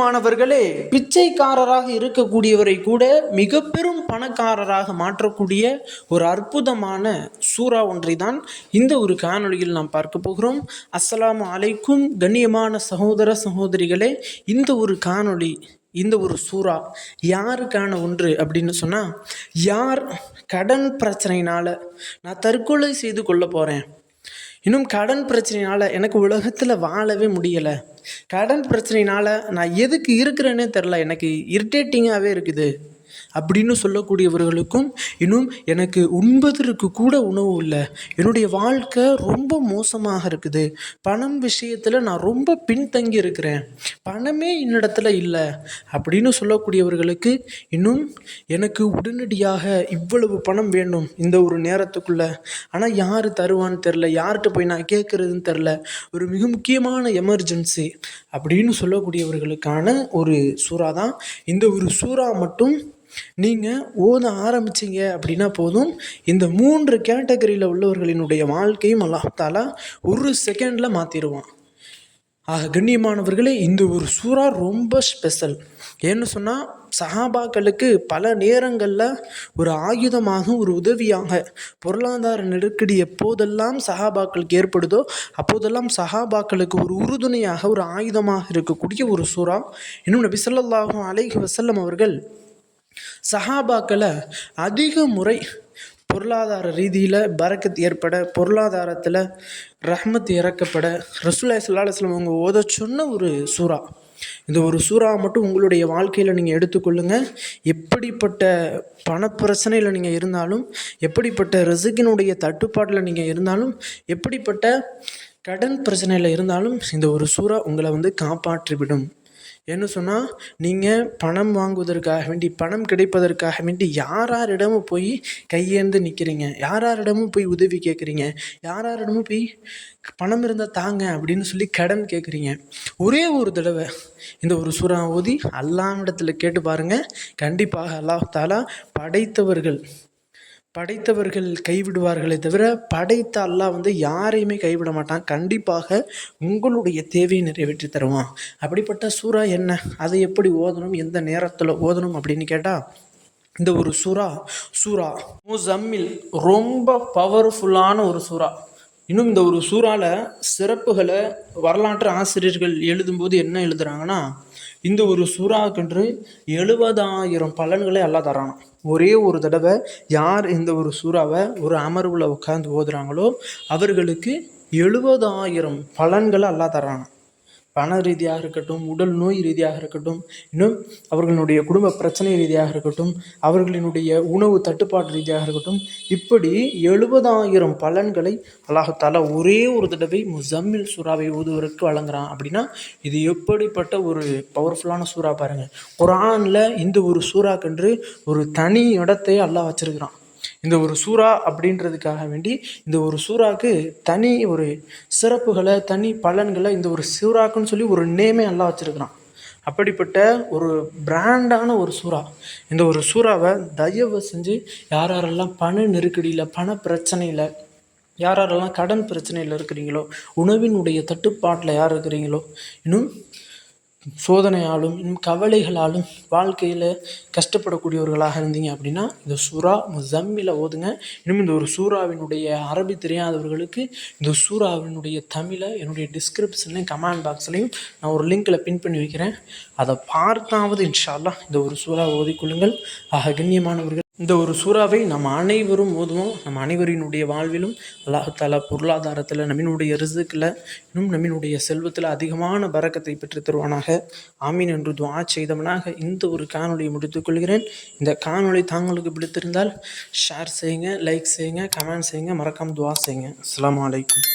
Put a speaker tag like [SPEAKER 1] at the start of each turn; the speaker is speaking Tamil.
[SPEAKER 1] கண்ணியமானவர்களே பிச்சைக்காரராக இருக்கக்கூடியவரை கூட மிக பெரும் பணக்காரராக மாற்றக்கூடிய ஒரு அற்புதமான சூறா ஒன்றை தான் இந்த ஒரு காணொளியில் நாம் பார்க்க போகிறோம். அஸ்ஸலாமு அலைக்கும் கண்ணியமான சகோதர சகோதரிகளே இந்த ஒரு காணொளி இந்த ஒரு சூறா யாருக்கான ஒன்று அப்படின்னு சொன்னால் யார் கடன் பிரச்சனையினால் நான் தற்கொலை செய்து கொள்ள போகிறேன் இன்னும் கடன் பிரச்சனையினால் எனக்கு உலகத்தில் வாழவே முடியலை. கடன் பிரச்சனையினால் நான் எதுக்கு இருக்கிறேன்னே தெரில எனக்கு இரிட்டேட்டிங்காகவே இருக்குது. அப்படின்னு சொல்லக்கூடியவர்களுக்கும் இன்னும் எனக்கு உண்பதற்கு கூட உணவு இல்லை. என்னுடைய வாழ்க்கை ரொம்ப மோசமாக இருக்குது. பணம் விஷயத்தில் நான் ரொம்ப பின்தங்கி இருக்கிறேன். பணமே என்னிடத்துல இல்லை. அப்படின்னு சொல்லக்கூடியவர்களுக்கு இன்னும் எனக்கு உடனடியாக இவ்வளவு பணம் வேணும் இந்த ஒரு நேரத்துக்குள்ள. ஆனால் யார் தருவான்னு தெரில யார்கிட்ட போய் நான் கேட்குறதுன்னு தெரில ஒரு மிக முக்கியமான எமர்ஜென்சி அப்படின்னு சொல்லக்கூடியவர்களுக்கான ஒரு சூறா தான் இந்த ஒரு சூறா மட்டும் நீங்கள் ஓத ஆரம்பிச்சிங்க அப்படின்னா போதும். இந்த மூன்று கேட்டகரியில் உள்ளவர்களினுடைய வாழ்க்கையும் அல்லாஹாலா ஒரு செகண்டில் மாற்றிடுவான் ஆக கண்ணியமானவர்களே இந்த ஒரு சூறா ரொம்ப ஸ்பெஷல் ஏன்னு சொன்னால் சஹாபாக்களுக்கு பல நேரங்களில் ஒரு ஆயுதமாக ஒரு உதவியாக பொருளாதார நெருக்கடி எப்போதெல்லாம் சஹாபாக்களுக்கு ஏற்படுதோ அப்போதெல்லாம் சஹாபாக்களுக்கு ஒரு உறுதுணையாக ஒரு ஆயுதமாக இருக்கக்கூடிய ஒரு சூறா. இன்னும் நபி சொல்லாஹும் அலைஹி வசல்லம் அவர்கள் சஹாபாக்களை அதிக முறை பொருளாதார ரீதியில் பரக்கத் ஏற்பட பொருளாதாரத்தில் ரஹ்மத் இறக்கப்பட ரசூல்லாய் சல்லா அவங்க ஓத சொன்ன ஒரு சூறா. இந்த ஒரு சூறா மட்டும் உங்களுடைய வாழ்க்கையில் நீங்கள் எடுத்துக்கொள்ளுங்கள் எப்படிப்பட்ட பணப்பிரச்சனையில் நீங்கள் இருந்தாலும் எப்படிப்பட்ட ரிசுக்கினுடைய தட்டுப்பாட்டில் நீங்கள் இருந்தாலும் எப்படிப்பட்ட கடன் பிரச்சனையில் இருந்தாலும் இந்த ஒரு சூறா உங்களை வந்து காப்பாற்றிவிடும். என்ன சொன்னால் நீங்கள் பணம் வாங்குவதற்காக வேண்டி பணம் கிடைப்பதற்காக வேண்டி யார் யாரிடமும் போய் கையேந்து நிற்கிறீங்க யார் யாரிடமும் போய் உதவி கேட்குறீங்க யார் யாரிடமும் போய் பணம் இருந்தால் தாங்க அப்படின்னு சொல்லி கடன் கேட்குறீங்க ஒரே ஒரு தடவை இந்த ஒரு சுறா ஓதி அல்லாமிடத்தில் கேட்டு பாருங்கள் கண்டிப்பாக அல்லாஹ் தாலா படைத்தவர்கள் படைத்தவர்கள் கைவிடுவார்களே தவிர படைத்த அல்லாஹ் வந்து யாரையுமே கைவிட மாட்டான். கண்டிப்பாக உங்களுடைய தேவையை நிறைவேற்றி தருவான். அப்படிப்பட்ட சூறா என்ன? அதை எப்படி ஓதணும்? எந்த நேரத்தில் ஓதணும் அப்படின்னு கேட்டால் இந்த ஒரு சுறா சூறா முசம்மில் ரொம்ப பவர்ஃபுல்லான ஒரு சுறா. இன்னும் இந்த ஒரு சூறாவில் சிறப்புகளை வரலாற்று ஆசிரியர்கள் எழுதும்போது என்ன எழுதுகிறாங்கன்னா இந்த ஒரு சூறாக்கென்று எழுபதாயிரம் பலன்களை எல்லாம் தரானாம். ஒரே ஒரு தடவை யார் இந்த ஒரு சூறாவை ஒரு அமர்வில் உட்காந்து ஓதுறாங்களோ அவர்களுக்கு எழுபதாயிரம் பலன்களை எல்லாம் தரானாம். பண ரீதியாக இருக்கட்டும் உடல் நோய் ரீதியாக இருக்கட்டும் இன்னும் அவர்களுடைய குடும்ப பிரச்சனை ரீதியாக இருக்கட்டும் அவர்களினுடைய உணவு தட்டுப்பாடு ரீதியாக இருக்கட்டும் இப்படி எழுபதாயிரம் பலன்களை அல்லாஹால ஒரே ஒரு தடவை முசம்மில் சூறாவை ஓதுவதற்கு வழங்குறான். அப்படின்னா இது எப்படிப்பட்ட ஒரு பவர்ஃபுல்லான சூறா பாருங்கள் குரானில் இந்த ஒரு சூறாக்கென்று ஒரு தனி இடத்தை அல்லாஹ் வச்சிருக்கிறான். இந்த ஒரு சூறா அப்படின்றதுக்காக வேண்டி இந்த ஒரு சூறாக்கு தனி ஒரு சிறப்புகளை தனி பலன்களை இந்த ஒரு சூறாக்குன்னு சொல்லி ஒரு நேமே எல்லாம் வச்சுருக்கிறான். அப்படிப்பட்ட ஒரு பிராண்டான ஒரு சூறா. இந்த ஒரு சூறாவை தயவு செஞ்சு யார் யாரெல்லாம் பண நெருக்கடியில் பண பிரச்சனையில் யார் யாரெல்லாம் கடன் பிரச்சனையில் இருக்கிறீங்களோ உணவினுடைய தட்டுப்பாட்டில் யார் இருக்கிறீங்களோ இன்னும் சோதனையாலும் இன்னும் கவலைகளாலும் வாழ்க்கையில் கஷ்டப்படக்கூடியவர்களாக இருந்தீங்க அப்படின்னா இந்த சூறா முசம்மில ஓதுங்க. இன்னும் இந்த ஒரு சூறாவினுடைய அரபி தெரியாதவர்களுக்கு இந்த சூறாவினுடைய தமிழை என்னுடைய டிஸ்கிரிப்ஷன்லையும் கமெண்ட் பாக்ஸ்லையும் நான் ஒரு லிங்க்கில் பின் பண்ணி வைக்கிறேன். அதை பார்த்தாவது இன்ஷா இந்த ஒரு சூறா ஓதிக்கொள்ளுங்கள் ஆக கண்ணியமானவர்கள் இந்த ஒரு சூறாவை நம்ம அனைவரும் ஓதுவோம். நம்ம அனைவரினுடைய வாழ்விலும் அல்லாஹால பொருளாதாரத்தில் நம்மினுடைய ரிசுக்கில் இன்னும் நம்மினுடைய செல்வத்தில் அதிகமான பறக்கத்தை பெற்று தருவானாக. ஆமீன் என்று துவா செய்தவனாக இந்த ஒரு காணொலியை முடித்துக்கொள்கிறேன் இந்த காணொலி தாங்களுக்கு பிடித்திருந்தால் ஷேர் செய்யுங்க லைக் செய்யுங்க கமெண்ட் செய்யுங்க. மறக்காம துவா செய்யுங்க. அஸ்ஸலாமு அலைக்கும்.